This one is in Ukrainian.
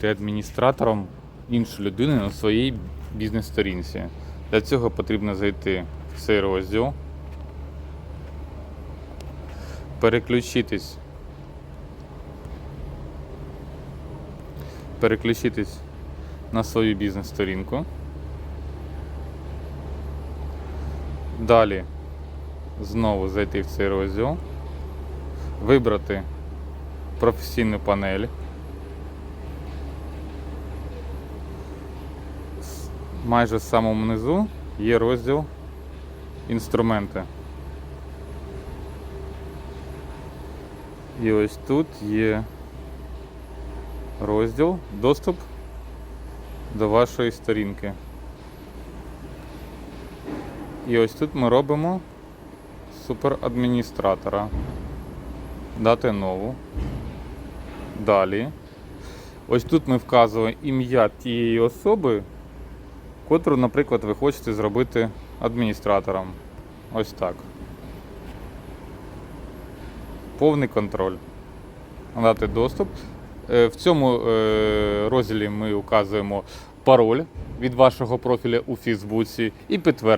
Ти адміністратором іншої людини на своїй бізнес-сторінці. Для цього потрібно зайти в цей розділ, переключитись. Переключитись на свою бізнес-сторінку. Далі знову зайти в цей розділ, вибрати професійну панель. Майже в самому низу є розділ інструменти. І ось тут є розділ доступ до вашої сторінки. І ось тут ми робимо суперадміністратора. Дати нову. Далі. Ось тут ми вказуємо ім'я тієї особи, котру, наприклад, ви хочете зробити адміністратором. Ось так. Повний контроль. Надати доступ. Е, В цьому е, розділі ми указуємо пароль від вашого профіля у Фейсбуці і підтвердити.